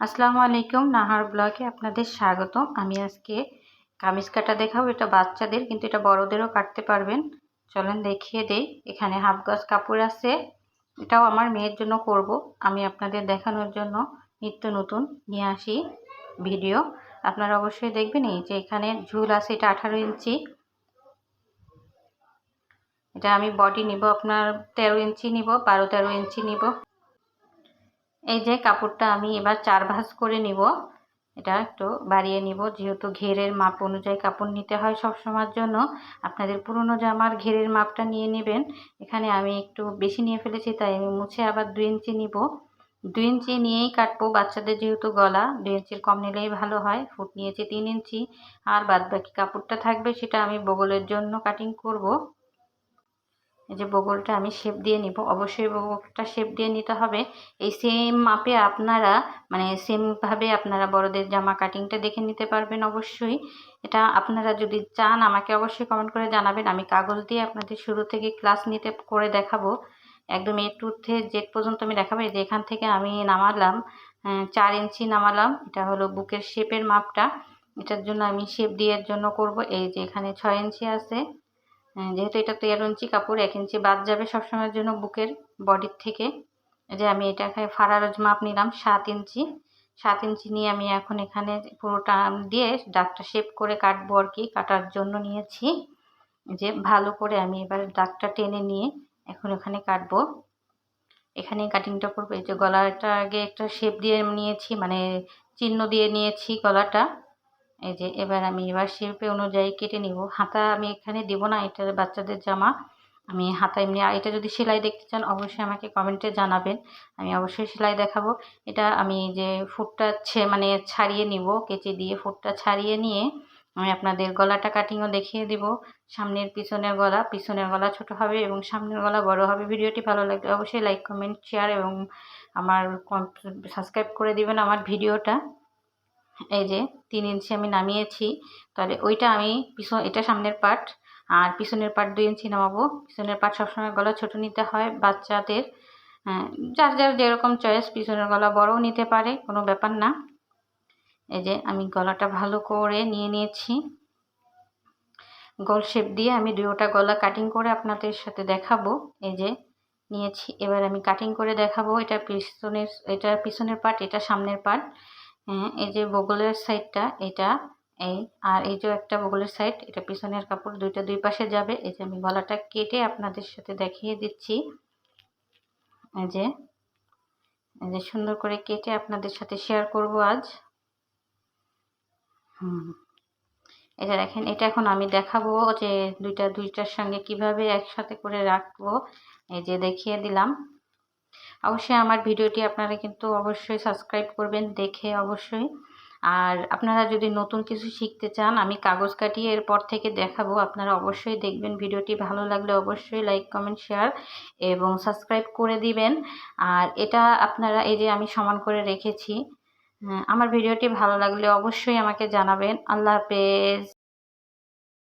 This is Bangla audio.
আসসালামু আলাইকুম, নাহার ব্লগে আপনাদের স্বাগত আমি আজকে কামিজ কাটা দেখাবো। এটা বাচ্চাদের, কিন্তু এটা বড়দেরও কাটতে পারবেন। চলেন দেখিয়ে দেই। এখানে হাফ গাছ কাপড় আছে। এটাও আমার মেয়ের জন্য করব। আমি আপনাদের দেখানোর জন্য নিত্য নতুন নিয়ে আসি ভিডিও। আপনারা অবশ্যই দেখবেন এই যে এখানে ঝুল আছে, এটা আঠারো ইঞ্চি। এটা আমি বডি নিব, আপনার তেরো ইঞ্চি নিব, বারো তেরো ইঞ্চি নিব। এই যে কাপড়টা আমি এবার চার ভাঁজ করে নিব। এটা একটু বাড়িয়ে নিব। যেহেতু ঘেরের মাপ অনুযায়ী কাপড় নিতে হয় সব সময়ের জন্য, আপনাদের পুরনো জামার ঘেরের মাপটা নিয়ে নেবেন। এখানে আমি একটু বেশি নিয়ে ফেলেছি, তাই আমি মুছে আবার দুই ইঞ্চি নিব। দুই ইঞ্চি নিয়েই কাটবো বাচ্চাদের যেহেতু গলা, দুই ইঞ্চির কম নিলেই ভালো হয়। ফুট নিয়েছি তিন ইঞ্চি। আর বাদ বাকি কাপড়টা থাকবে সেটা আমি বগলের জন্য কাটিং করব। এই যে বগলটা আমি শেপ দিয়ে নিব। অবশ্যই বগলটা শেপ দিয়ে নিতে হবে। এই সেম মাপে আপনারা মানে সেমভাবে আপনারা বড়দের জামা কাটিংটা দেখে নিতে পারবেন অবশ্যই। এটা আপনারা যদি চান আমাকে অবশ্যই কমেন্ট করে জানাবেন। আমি কাগজ দিয়ে আপনাদের শুরু থেকে ক্লাস নিতে করে দেখাবো। একদম এ টু থেকে জেড পর্যন্ত আমি দেখাবো। এই যে এখান থেকে আমি নামালাম চার ইঞ্চি নামালাম। এটা হলো বুকের শেপের মাপটা। এটার জন্য আমি শেপ দিয়ে জন্য করব। এই যে এখানে ছয় ইঞ্চি আছে। হ্যাঁ, যেহেতু এটা তেরো ইঞ্চি কাপড়, এক ইঞ্চি বাদ যাবে সবসময়ের জন্য বুকের বডির থেকে। যে আমি এটাকে ফারারজ মাপ নিলাম, সাত ইঞ্চি। সাত ইঞ্চি নিয়ে আমি এখন এখানে পুরোটা দিয়ে ডাকটা শেপ করে কাটবো আর কি, কাটার জন্য নিয়েছি। যে ভালো করে আমি এবার ডাকটা টেনে নিয়ে এখন এখানে কাটবো। এখানে কাটিংটা করব। এই যে গলাটা আগে একটা শেপ দিয়ে নিয়েছি মানে চিহ্ন দিয়ে নিয়েছি গলাটা। এই যে এবার আমি এবার শিল্পে অনুযায়ী কেটে নিব। হাতা আমি এখানে দেব না, এটা বাচ্চাদের জামা। আমি হাতা এমনি এটা যদি সেলাই দেখতে চান, অবশ্যই আমাকে কমেন্টে জানাবেন। আমি অবশ্যই সেলাই দেখাবো। এটা আমি যে ফুটটা মানে ছাড়িয়ে নিব, কেচে দিয়ে ফুটটা ছাড়িয়ে নিয়ে আমি আপনাদের গলাটা কাটিংও দেখিয়ে দিব। সামনের পিছনের গলা পিছনের গলা ছোট হবে এবং সামনের গলা বড় হবে। ভিডিওটি ভালো লাগলে অবশ্যই লাইক, কমেন্ট, শেয়ার এবং আমার সাবস্ক্রাইব করে দিবেন আমার ভিডিওটা। এই যে তিন ইঞ্চি আমি নামিয়েছি, তাহলে ওইটা আমি পিছন, এটা সামনের পার্ট আর পিছনের পাট দুই ইঞ্চি নামাবো। পিছনের পাট সবসময় গলা ছোট নিতে হয় বাচ্চাদের যার যার যেরকম চয়েস পিছনের গলা বড়ও নিতে পারে, কোনো ব্যাপার না। এই যে আমি গলাটা ভালো করে নিয়ে নিয়েছি। গোল শেপ দিয়ে আমি দুটোটা গলা কাটিং করে আপনাদের সাথে দেখাবো। এই যে নিয়েছি, এবার আমি কাটিং করে দেখাবো। এটা পিছনের এটা পিছনের পার্ট এটা সামনের হ্যাঁ এই যে বগলের সাইডটা, এটা এই, আর এই যে একটা বগলের সাইড, এটা পিছনের কাপড় দুইটা দুই পাশে যাবে। এই যে আমি গলাটা কেটে আপনাদের সাথে দেখিয়ে দিচ্ছি। এই যে এই যে সুন্দর করে কেটে আপনাদের সাথে শেয়ার করব আজ। হুম এটা দেখেন, এটা এখন আমি দেখাবো যে দুইটা, দুইটার সঙ্গে কীভাবে একসাথে করে রাখব। এই যে দেখিয়ে দিলাম। অবশ্যই আমার ভিডিওটি আপনারা কিন্তু অবশ্যই সাবস্ক্রাইব করবেন, দেখে অবশ্যই। আর আপনারা যদি নতুন কিছু শিখতে চান, আমি কাগজ কাটিয়ে এরপর থেকে দেখাবো। আপনারা অবশ্যই দেখবেন ভিডিওটি ভালো লাগলে অবশ্যই লাইক কমেন্ট শেয়ার এবং সাবস্ক্রাইব করে দিবেন। আর এটা আপনারা এই যে আমি সমান করে রেখেছি আমার ভিডিওটি ভালো লাগলে অবশ্যই আমাকে জানাবেন। আল্লাহ হাফেজ।